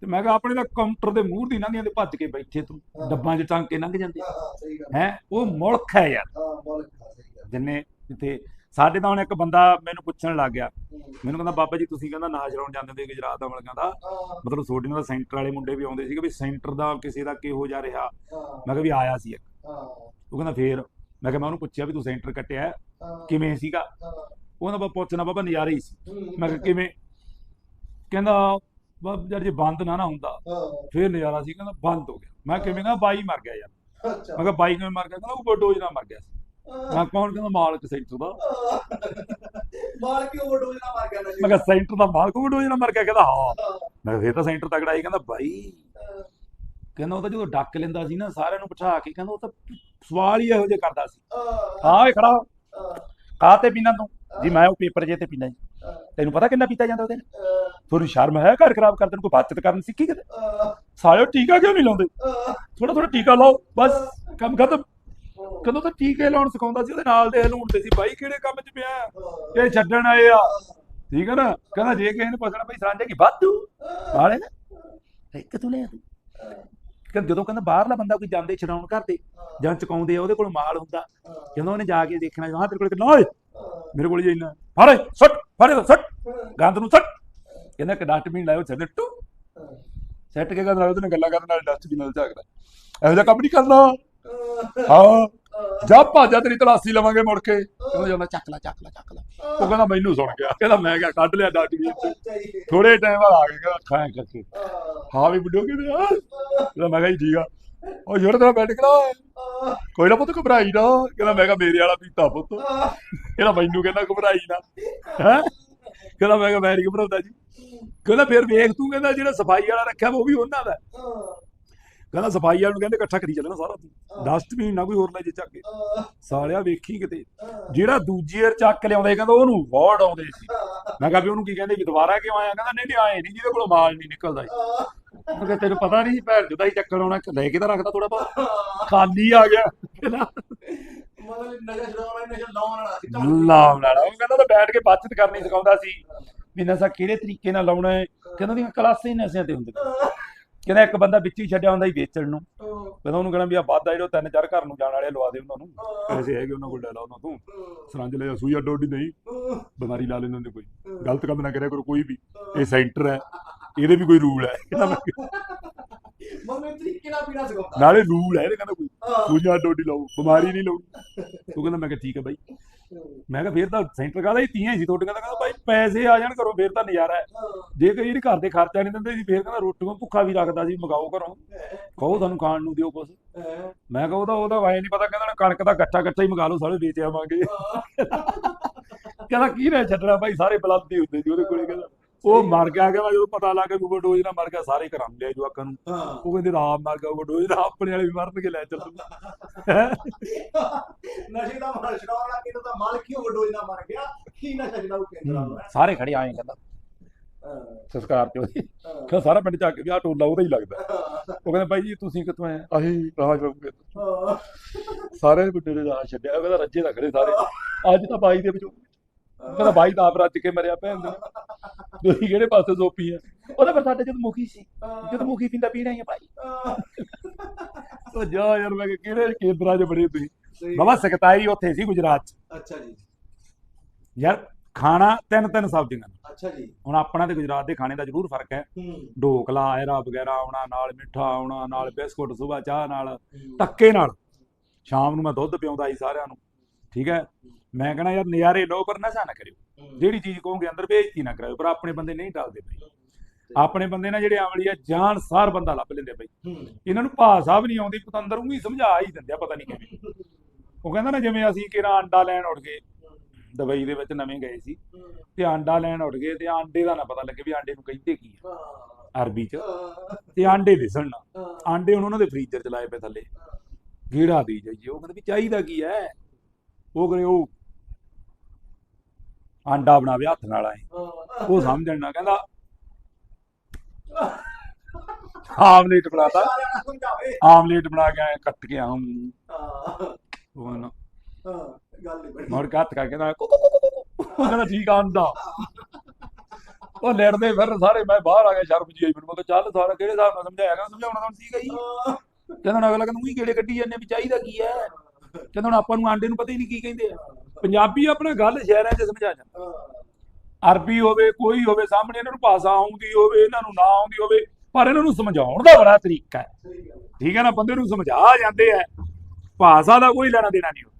ਤੇ ਮੈਂ ਕਿਹਾ ਆਪਣੇ ਤਾਂ ਕਾਊਂਟਰ ਦੇ ਮੂਹਰ ਦੀ ਲੰਘੀਆਂ ਤੇ ਭੱਜ ਕੇ ਬੈਠੇ ਤੂੰ। ਡੱਬਾਂ 'ਚ ਟੰਗ ਕੇ ਲੰਘ ਜਾਂਦੇ। ਹਾਂ, ਉਹ ਮੁਲਕ ਹੈ ਯਾਰ। ਜਿੰਨੇ ਜਿੱਥੇ ਸਾਡੇ ਤਾਂ ਹੁਣ ਇੱਕ ਬੰਦਾ ਮੈਨੂੰ ਪੁੱਛਣ ਲੱਗ ਗਿਆ। ਮੈਨੂੰ ਕਹਿੰਦਾ ਬਾਬਾ ਜੀ ਤੁਸੀਂ ਕਹਿੰਦਾ ਨਾਚ ਲਾਉਣ ਜਾਂਦੇ ਹੁੰਦੇ ਗੁਜਰਾਤ ਦਾ ਹਾਂ, ਮਤਲਬ ਤੁਹਾਡੇ ਨਾਲ ਸੈਂਟਰ ਵਾਲੇ ਮੁੰਡੇ ਵੀ ਆਉਂਦੇ ਸੀਗੇ ਵੀ ਸੈਂਟਰ ਦਾ ਕਿਸੇ ਦਾ ਕਿਹੋ ਜਿਹਾ ਰਿਹਾ। ਮੈਂ ਕਿਹਾ ਵੀ ਆਇਆ ਸੀ ਇੱਕ। ਉਹ ਕਹਿੰਦਾ ਫੇਰ। ਮੈਂ ਕਿਹਾ ਮੈਂ ਉਹਨੂੰ ਪੁੱਛਿਆ ਵੀ ਤੂੰ ਸੈਂਟਰ ਕੱਟਿਆ ਕਿਵੇਂ ਸੀਗਾ? ਹਾਂ, ਉਹ ਕਹਿੰਦਾ ਬਾ ਪੁੱਛਣਾ ਬਾਬਾ ਨਜ਼ਾਰੇ ਹੀ ਸੀ। ਮੈਂ ਕਿਹਾ ਕਿਵੇਂ? ਕਹਿੰਦਾ ਬਾਬ ਯਾਰ ਜੇ ਬੰਦ ਨਾ ਨਾ ਹੁੰਦਾ ਹਾਂ, ਫੇਰ ਨਜ਼ਾਰਾ ਸੀ ਕਹਿੰਦਾ ਬੰਦ ਹੋ ਗਿਆ। ਮੈਂ ਕਿਵੇਂ ਕਹਿੰਦਾ ਬਾਈ ਮਰ ਗਿਆ ਯਾਰ। ਅੱਛਾ। ਮੈਂ ਕਿਹਾ ਬਾਈ ਕਿਵੇਂ ਮਰ ਗਿਆ? ਕਹਿੰਦਾ ਉਹ ਡੋਜ ਨਾਲ ਮਰ ਗਿਆ ਸੀ। ਮੈਂ ਕੌਣ ਕਹਿੰਦਾ? ਮਾਲਕ ਸੈਂਟਰ ਦਾ। ਮਾਰ ਕੇ ਓਵਰਡੋਜ਼ ਨਾ ਮਾਰ ਗਿਆ ਮੈਂ ਕਿਹਾ ਸੈਂਟਰ ਦਾ ਮਾਲਕ ਉਹ ਡੋਜ ਨਾਲ ਮਰ ਗਿਆ ਕਹਿੰਦਾ ਹਾਂ। ਹਾਂ, ਮੈਂ ਫੇਰ ਤਾਂ ਸੈਂਟਰ ਤਗੜਾ ਹੀ ਕਹਿੰਦਾ ਬਾਈ। ਹਾਂ, ਕਹਿੰਦਾ ਉਹ ਤਾਂ ਜਦੋਂ ਡੱਕ ਲੈਂਦਾ ਸੀ ਨਾ ਸਾਰਿਆਂ ਨੂੰ ਬਿਠਾ ਕੇ ਕਹਿੰਦਾ ਉਹ ਤਾਂ ਸਵਾਲ ਹੀ ਇਹੋ ਜਿਹੇ ਕਰਦਾ ਸੀ। ਹਾਂ, ਹਾਂ ਇਹ ਖੜਾ। ਹੋ। ਹਾਂ, ਕਾਹ ਤੇ ਪੀਣਾ ਤੂੰ। ਜੀ ਮੈਂ ਉਹ ਪੇਪਰ ਜੇ ਤੇ ਪੀਣਾ ਜੀ। ਤੈਨੂੰ ਪਤਾ ਕਿੰਨਾ ਪੀਤਾ ਜਾਂਦਾ ਉਹਦੇ ਨਾਲ? ਹਾਂ, ਸ਼ਰਮ ਹੈ ਘਰ ਖਰਾਬ ਕਰ ਤੈਨੂੰ ਕੋਈ ਬਚਤ ਕਰਨ ਸਿੱਖੀ ਕਿਤੇ? ਸਾਲਿਓ ਟੀਕਾ ਕਿਉਂ ਨਹੀਂ ਲਾਉਂਦੇ? ਥੋੜਾ ਥੋੜਾ ਟੀਕਾ ਲਾਓ ਬਸ ਕੰਮ ਖਤਮ। ਕਦੋਂ ਤਾਂ ਟੀਕੇ ਲਾਉਣ ਸਿਖਾਉਂਦਾ ਸੀ ਉਹਦੇ ਨਾਲ ਦੇ ਹਲੂਣਦੇ ਸੀ ਬਾਈ ਕਿਹੜੇ ਕੰਮ 'ਚ ਪਿਆ? ਇਹ ਛੱਡਣ ਆਏ ਆ। ਠੀਕ ਹੈ ਨਾ? ਕਹਿੰਦਾ ਜੇ ਕਿਸੇ ਨੂੰ ਪੁੱਛਣਾ ਬਈ ਸਾਂਝੇ ਕੀ ਵਾਧੂ। ਵਾਲੇ ਨਾ ਇੱਕ ਤੂੰ ਲੈ ਤੂੰ ਕਹਿੰਦਾ ਜਦੋਂ ਕਹਿੰਦਾ ਬਾਹਰਲਾ ਬੰਦਾ ਕੋਈ ਜਾਂਦੇ ਛਡਾਉਣ ਕਰਦੇ ਜਾਂ ਚੁਕਾਉਂਦੇ ਆ ਉਹਦੇ ਕੋਲ ਮਾਲ ਹੁੰਦਾ। ਜਦੋਂ ਉਹਨੇ ਜਾ ਕੇ ਦੇਖਣਾ ਹਾਂ ਤੇਰੇ ਕੋਲ ਕਿੰਨਾ ਮੇਰੇ ਕੋਲ ਜੀ ਇੰਨਾ। ਫੜ ਸੱਟ ਫੜ ਸੱਟ। ਗੰਦ ਨੂੰ ਸੱਟ। ਕਹਿੰਦਾ ਕਿ ਡਸਟਬਿਨ ਲਾਇਓ ਛੱਡ ਟੂ। ਸੈੱਟ ਕੇ ਕਹਿੰਦਾ, ਉਹਦੇ ਨਾਲ ਗੱਲਾਂ ਕਰਨ ਨਾਲ ਡਸਟਬਿਨ ਨਾਲ ਝਾਕਦਾ। ਇਹੋ ਜਿਹਾ ਕੰਮ ਨਹੀਂ ਕਰਨਾ। ਹਾਂ। ਜਾ ਭਾਜਾ, ਤੇਰੀ ਤਲਾਸੀ ਲਵਾਂਗੇ ਮੁੜ ਕੇ। ਕਹਿੰਦਾ ਜਾਂਦਾ ਚੱਕ ਲੈ ਚੱਕ ਲੈ ਚੱਕ ਲੈ। ਉਹ ਕਹਿੰਦਾ, ਮੈਨੂੰ ਸੁਣ ਗਿਆ। ਕਹਿੰਦਾ, ਮੈਂ ਕਿਹਾ, ਕੱਢ ਲਿਆ ਡਸਟਬਿਨ ਚ। ਥੋੜੇ ਟਾਈਮ ਬਾਅਦ ਆ ਕੇ ਕਹਿੰਦਾ ਖਾਂ ਕਰਕੇ। ਹਾਂ ਵੀ, ਬੁੱਢੋ ਕਿਵੇਂ ਆ ਮੈਂ ਕਿਹਾ ਜੀ ਠੀਕ ਆ। ਉਹ ਜਿਹੜਾ ਤੇਰਾ ਬੈਠ ਕਰਾ ਕੋਈ ਨਾ ਪੁੱਤ ਘਬਰਾਈ ਨਾ। ਕਹਿੰਦਾ ਮੈਂ ਕਿਹਾ ਮੇਰੇ ਵਾਲਾ ਪੀਤਾ ਪੁੱਤ। ਕਹਿੰਦਾ ਮੈਨੂੰ ਕਹਿੰਦਾ ਘਬਰਾਈ ਨਾ। ਹੈ। ਕਹਿੰਦਾ ਮੈਂ ਕਿਹਾ ਮੈਂ ਨਹੀਂ ਘਬਰਾਉਂਦਾ ਜੀ। ਕਹਿੰਦਾ ਫਿਰ ਵੇਖ ਤੂੰ ਕਹਿੰਦਾ ਜਿਹੜਾ ਸਫ਼ਾਈ ਵਾਲਾ ਰੱਖਿਆ ਉਹ ਵੀ ਉਹਨਾਂ ਦਾ। ਕਹਿੰਦਾ ਸਫ਼ਾਈ ਵਾਲੇ ਨੂੰ ਕਹਿੰਦੇ ਇਕੱਠਾ ਕਰੀ ਚੱਲਣਾ ਸਾਰਾ ਤੂੰ ਡਸਟਬਿਨ ਨਾ ਕੋਈ ਹੋਰ ਲੈ ਜੇ ਚੱਕ ਕੇ। ਸਾਲਿਆ ਵੇਖੀ ਕਿਤੇ। ਜਿਹੜਾ ਦੂਜੀ ਵਾਰ ਚੱਕ ਲਿਆਉਂਦੇ ਕਹਿੰਦਾ ਉਹਨੂੰ ਵਾਰਡ ਆਉਂਦੇ ਸੀ। ਮੈਂ ਕਿਹਾ ਵੀ ਉਹਨੂੰ ਕੀ ਕਹਿੰਦੇ ਵੀ ਦੁਬਾਰਾ ਕਿਉਂ ਆਇਆ? ਕਹਿੰਦਾ ਨਹੀਂ ਨਹੀਂ ਆਏ ਨਹੀਂ ਜਿਹਦੇ ਕੋਲੋਂ ਮਾਲ ਨਹੀਂ ਨਿਕਲਦਾ ਕਿਹਾ ਤੈਨੂੰ ਪਤਾ ਨਹੀਂ ਭੈਣ ਜੁਦਾ ਹੀ ਚੱਕਰ ਆਉਣਾ ਲੈ ਕੇ ਤਾਂ ਰੱਖਦਾ ਥੋੜਾ ਬਹੁਤ। ਖਾਲੀ ਆ ਗਿਆ। ਕਹਿੰਦਾ ਮਤਲਬ ਨਸ਼ਾ ਛਡਾਉਣਾ ਨਸ਼ਾ ਲਾਉਣ ਵਾਲਾ ਸੀ ਲਾਉਣ ਵਾਲਾ। ਉਹ ਕਹਿੰਦਾ ਤਾਂ ਬੈਠ ਕੇ ਬਚਤ ਕਰਨੀ ਸਿਖਾਉਂਦਾ ਸੀ ਵੀ ਨਸ਼ਾ ਕਿਹੜੇ ਤਰੀਕੇ ਨਾਲ ਲਾਉਣਾ ਹੈ। ਕਹਿੰਦਾ ਦੀਆਂ ਕਲਾਸਾਂ ਹੀ ਨਸ਼ਿਆਂ ਤੇ ਹੁੰਦੀਆਂ। ਕਹਿੰਦਾ ਇੱਕ ਬੰਦਾ ਵਿੱਚ ਹੀ ਛੱਡਿਆ ਹੁੰਦਾ ਸੀ ਵੇਚਣ ਨੂੰ। ਕਹਿੰਦਾ ਉਹਨੂੰ ਕਹਿਣਾ ਵੀ ਆ ਵਾਧਾ ਜਿਹੜਾ ਤਿੰਨ ਚਾਰ ਘਰ ਨੂੰ ਜਾਣ ਵਾਲੇ ਲਵਾ ਦੇ ਉਹਨਾਂ ਨੂੰ। ਪੈਸੇ ਹੈਗੇ ਉਹਨਾਂ ਕੋਲ ਲੈ ਲਾ ਉਹਨਾਂ ਤੋਂ। ਸਰੰਜ ਲੈ ਜਾ ਸੂਈ ਅੱਡੋ ਅੱਡੀ ਨਹੀਂ। ਬਿਮਾਰੀ ਲਾ ਲੈਂਦੇ ਹੁੰਦੇ ਕੋਈ। ਗਲਤ ਕੰਮ ਨਾ ਕਰਿਆ ਕਰੋ ਕੋਈ ਵੀ। ਇਹ ਸੈਂਟਰ ਹੈ। ਇਹਦੇ ਵੀ ਕੋਈ ਰੂਲ ਹੈ। ਕਹਿੰਦਾ ਮੈਂ- ਤਰੀਕੇ ਨਾਲ ਪੀਣਾ ਸਿਖਾਉਂਦਾ। ਨਾਲੇ ਰੂਲ ਹੈ ਇਹਦੇ ਕਹਿੰਦਾ ਕੋਈ। ਹਾਂ। ਅੱਡੋ ਅੱਡੀ ਲਾਓ ਬਿਮਾਰੀ ਨਹੀਂ ਲਾਉਣੀ। ਉਹ ਕਹਿੰਦਾ ਮੈਂ ਕਿਹਾ ਠੀਕ ਹੈ ਬਾਈ। ਮੈਂ ਕਿਹਾ ਫੇਰ ਤਾਂ ਸੈਂਟਰ ਕਾਹਦਾ ਹੀ ਤੀਆਂ ਹੀ ਸੀ ਤੁਹਾਡੇ ਕਹਿੰਦਾ ਕਹਿੰਦਾ ਭਾਈ ਪੈਸੇ ਆ ਜਾਣ ਘਰੋਂ ਫੇਰ ਤਾਂ ਨਜ਼ਾਰਾ ਹੈ। ਜੇ ਕਈ ਘਰ ਦੇ ਖਰਚਾ ਨਹੀਂ ਦਿੰਦੇ ਸੀ ਫੇਰ ਕਹਿੰਦਾ ਰੋਟੀਆਂ ਭੁੱਖਾ ਵੀ ਰੱਖਦਾ ਸੀ ਮਗਾਓ ਘਰੋਂ। ਕਹੋ ਤੁਹਾਨੂੰ ਖਾਣ ਨੂੰ ਦਿਓ ਕੁਛ। ਮੈਂ ਕਿਹਾ ਉਹਦਾ ਉਹਦਾ ਵਾਏ ਨਹੀਂ ਪਤਾ ਕਹਿੰਦਾ ਕਣਕ ਦਾ ਗੱਟਾ ਗੱਟਾ ਹੀ ਮਗਾ ਲਓ ਸਾਰੇ ਵੇਚ ਆਵਾਂਗੇ। ਕਹਿੰਦਾ ਕੀ ਰਹਿ ਛੱਡਣਾ ਭਾਈ ਸਾਰੇ ਬਲੰਦੀ ਹੁੰਦੇ ਸੀ ਉਹਦੇ ਕੋਲੇ ਕਹਿੰਦਾ। ਉਹ ਮਰ ਗਿਆ ਕਹਿੰਦਾ ਜਦੋਂ ਪਤਾ ਲੱਗ ਗਿਆ ਓਵਰਡੋਜ਼ ਨਾਲ ਮਰ ਗਿਆ ਸਾਰੇ ਘਰਾਂ ਲਿਆ ਜਵਾਕਾਂ ਨੂੰ। ਹਾਂ। ਉਹ ਕਹਿੰਦੇ ਰਾਮ ਮਰ ਗਿਆ ਓਵਰਡੋਜ਼ ਨਾਲ ਆਪਣੇ ਵਾਲੇ ਵੀ ਮਰਨਗੇ ਲੈ ਚੱਲੂ। ਹੈਂ? ਨਸ਼ੇ ਦਾ ਮਾਲ ਛਡਾਉਣ ਵਾਲਾ ਕਿਹਦਾ ਤਾਂ ਮਾਲ ਕਿਉਂ ਵਡੋਜ ਨਾ ਮਰ ਗਿਆ। ਕੀ ਨਸ਼ਾ ਛਡਾਉ ਕੇਂਦਰ ਸਾਰੇ ਖੜੇ ਆਏ ਕਹਿੰਦਾ। ਹਾਂ। ਸੰਸਕਾਰ ਤੇ ਉਹਦੀ। ਸਾਰਾ ਪਿੰਡ ਚੱਕ ਕੇ ਆ ਟੋਲਾ ਉਹਦਾ ਹੀ ਲੱਗਦਾ। ਉਹ ਕਹਿੰਦਾ ਬਾਈ ਜੀ ਤੁਸੀਂ ਕਿੱਥੋਂ ਆਏ? ਅਸੀਂ ਰਾਜ ਬਾਬੂ ਹਾਂ। ਸਾਰੇ ਮੁੰਡੇ ਨੇ ਰਾਜ ਛੱਡਿਆ ਉਹ ਕਹਿੰਦਾ ਰੱਜੇ ਦਾ ਖੜੇ ਸਾਰੇ। ਅੱਜ ਤਾਂ ਬਾਈ ਦੇ ਵਿੱਚੋਂ ਕਹਿੰਦਾ ਬਾਈ ਤਾਂ ਆਪ ਰੱਜ ਕੇ ਮਰਿਆ ਭੈਣ ਦੇ। ਤੁਸੀਂ ਕਿਹੜੇ ਪਾਸੇ ਸੋਪੀ ਆ? ਉਹਦਾ ਪਰ ਸਾਡੇ ਜਦ ਮੁਖੀ ਸੀ। ਜਦ ਮੁਖੀ ਪਿੰਦਾ ਪੀਣਾ ਹੀ ਆ ਭਾਈ। ਉਹ ਜਾ ਯਾਰ ਮੈਂ ਕਿਹਾ ਕਿਹੜੇ ਕੇਂਦਰਾਂ 'ਚ ਬੜੇ ਤੁਸੀਂ? ਬਾਬਾ ਸਕਤਾਈ ਉੱਥੇ ਸੀ ਗੁਜਰਾਤ 'ਚ। ਅੱਛਾ ਜੀ। ਯਾਰ ਖਾਣਾ ਤਿੰਨ ਤਿੰਨ ਸਬਜ਼ੀਆਂ ਅੱਛਾ ਜੀ। ਹੁਣ ਆਪਣਾ ਤੇ ਗੁਜਰਾਤ ਦੇ ਖਾਣੇ ਦਾ ਜ਼ਰੂਰ ਫ਼ਰਕ ਹੈ। ਢੋਕਲਾ ਐਰਾ ਵਗੈਰਾ ਆਉਣਾ ਨਾਲ ਮਿੱਠਾ ਆਉਣਾ ਨਾਲ ਬਿਸਕੁਟ ਸਵੇਰ ਚਾਹ ਨਾਲ ਧੱਕੇ ਨਾਲ। ਸ਼ਾਮ ਨੂੰ ਮੈਂ ਦੁੱਧ ਪਿਆਉਂਦਾ ਸੀ ਸਾਰਿਆਂ ਨੂੰ। ਠੀਕ ਹੈ? ਮੈਂ ਕਹਣਾ ਯਾਰ ਨਜ਼ਾਰੇ ਲਓ ਪਰ ਨਸ਼ਾ ਨਾ ਕਰਿਓ। ਜਿਹੜੀ ਚੀਜ਼ ਕਹੋਗੇ ਅੰਦਰ ਬੇਇੱਜ਼ਤੀ ਨਾ ਕਰਾਓ ਪਰ ਆਪਣੇ ਬੰਦੇ ਨਹੀਂ ਟਾਲਦੇ ਬਈ। ਆਪਣੇ ਬੰਦੇ ਨਾ ਜਿਹੜੇ ਆਮਲੀ ਆ ਜਾਨ ਸਾਰ ਬੰਦਾ ਲੱਭ ਲੈਂਦੇ ਬਈ। ਇਹਨਾਂ ਨੂੰ ਭਾਸ਼ਾ ਵੀ ਨਹੀਂ ਆਉਂਦੀ ਪਤੰਦਰ ਵੀ ਸਮਝਾ ਹੀ ਦਿੰਦੇ ਆ ਪਤਾ ਨਹੀਂ ਕਿਵੇਂ। ਉਹ ਕਹਿੰਦਾ ਨਾ ਜਿਵੇਂ ਅਸੀਂ ਕਿਰਾ ਅੰਡਾ ਲੈਣ ਉੱਠ ਗਏ ਦੁਬਈ ਦੇ ਵਿੱਚ ਨਵੇਂ ਗਏ ਸੀ ਤੇ ਆਂਡਾ ਲੈਣ ਉੱਠ ਗਏ ਤੇ ਆਂਡੇ ਦਾ ਨਾ ਪਤਾ ਲੱਗੇ ਵੀ ਆਂਡੇ ਨੂੰ ਕਹਿੰਦੇ ਕੀ ਆ। ਅਰਬੀ ਚ। ਤੇ ਆਂਡੇ ਦਿਸਣ ਨਾ। ਆਂਡੇ ਹੁਣ ਉਹਨਾਂ ਦੇ ਫ੍ਰੀਜ਼ਰ ਚ ਲਾਏ ਪਏ ਥੱਲੇ। ਗੀੜਾ ਦੀ ਜਾਈਏ। ਉਹ ਕਹਿੰਦੇ ਵੀ ਚਾਹੀਦਾ ਕੀ ਹੈ ਉਹ ਕਰੇ ਉਹ ਆਂਡਾ ਬਣਾਵੇ ਹੱਥ ਨਾਲ ਆਏ। ਉਹ ਸਮਝਣ ਨਾ ਕਹਿੰਦਾ ਆਮਲੇਟ ਬਣਾਤਾ ਆਮਲੇਟ ਬਣਾ ਕੇ ਆਏ ਕੱਟ ਕੇ ਆਮ ਹਾਂ। ਉਹ ਨਾ। ਹਾਂ ਗੱਲ ਨਹੀਂ ਬਣੀ। ਮੋੜ ਕੇ ਹੱਥ ਕਰਕੇ ਨਾ। ਉਹ ਕਹਿੰਦਾ ਠੀਕ ਆਂਦਾ ਉਹ ਲੜਦੇ ਫਿਰ ਸਾਰੇ ਮੈਂ ਬਾਹਰ ਆ ਗਿਆ ਸ਼ਰਮ ਜੀ ਆਈ ਮੈਨੂੰ। ਮੈਂ ਚੱਲ ਸਾਰਾ ਕਿਹੜੇ ਹਿਸਾਬ ਨਾਲ ਸਮਝਾਇਆ ਸਮਝਾਉਣਾ ਤਾਂ ਸੀਗਾ ਹੀ। ਕਹਿੰਦਾ ਹੁਣ ਅਗਲਾ ਕਹਿੰਦਾ ਉਹੀ ਕਿਹੜੇ ਕੱਢੀ ਜਾਂਦੇ ਵੀ ਚਾਹੀਦਾ ਕੀ ਹੈ। ਕਹਿੰਦਾ ਹੁਣ ਆਪਾਂ ਨੂੰ ਆਂਡੇ ਨੂੰ ਪਤਾ ਹੀ ਨਹੀਂ ਕੀ ਕਹਿੰਦੇ ਆ। ਪੰਜਾਬੀ ਆਪਣਾ ਗੱਲ ਸ਼ਹਿਰਾਂ 'ਚ ਸਮਝਾ ਜਾਂਦਾ ਅਰਬੀ ਹੋਵੇ, ਕੋਈ ਹੋਵੇ, ਸਾਹਮਣੇ ਇਹਨਾਂ ਨੂੰ ਭਾਸ਼ਾ ਆਉਂਦੀ ਹੋਵੇ, ਇਹਨਾਂ ਨੂੰ ਨਾ ਆਉਂਦੀ ਹੋਵੇ, ਪਰ ਇਹਨਾਂ ਨੂੰ ਸਮਝਾਉਣ ਦਾ ਬੜਾ ਤਰੀਕਾ ਹੈ। ਠੀਕ ਹੈ ਨਾ, ਬੰਦੇ ਨੂੰ ਸਮਝਾ ਜਾਂਦੇ ਆ ਭਾਸ਼ਾ ਦਾ ਕੋਈ ਲੈਣਾ ਦੇਣਾ ਨਹੀਂ।